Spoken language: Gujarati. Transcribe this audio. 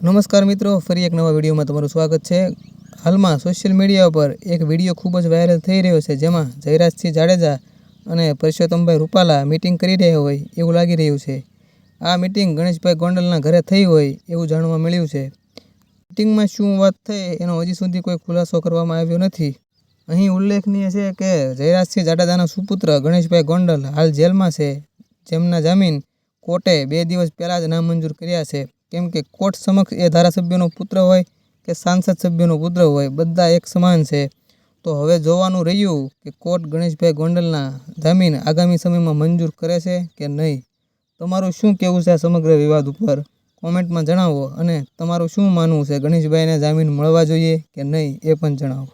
નમસ્કાર મિત્રો, ફરી એક નવા વિડીયોમાં તમારું સ્વાગત છે. હાલમાં સોશિયલ મીડિયા પર એક વીડિયો ખૂબ જ વાયરલ થઈ રહ્યો છે, જેમાં જયરાજસિંહ જાડેજા અને પરસોત્તમભાઈ રૂપાલા મિટિંગ કરી રહ્યા હોય એવું લાગી રહ્યું છે. આ મિટિંગ ગણેશભાઈ ગોંડલના ઘરે થઈ હોય એવું જાણવા મળ્યું છે. મિટિંગમાં શું વાત થઈ એનો હજી સુધી કોઈ ખુલાસો કરવામાં આવ્યો નથી. અહીં ઉલ્લેખનીય છે કે જયરાજસિંહ જાડેજાના સુપુત્ર ગણેશભાઈ ગોંડલ હાલ જેલમાં છે. જેમના જામીન કોર્ટે બે દિવસ પહેલાં જ નામંજૂર કર્યા છે. કેમ કે કોર્ટ સમક્ષ એ ધારાસભ્યનો પુત્ર હોય કે સાંસદ સભ્યનો પુત્ર હોય, બધા એક સમાન છે. તો હવે જોવાનું રહ્યું કે કોર્ટ ગણેશભાઈ ગોંડલના જામીન આગામી સમયમાં મંજૂર કરે છે કે નહીં? તમારું શું કહેવું છે આ સમગ્ર વિવાદ ઉપર? કોમેન્ટમાં જણાવો અને તમારું શું માનવું છે? ગણેશભાઈને જામીન મળવા જોઈએ કે નહીં એ પણ જણાવો.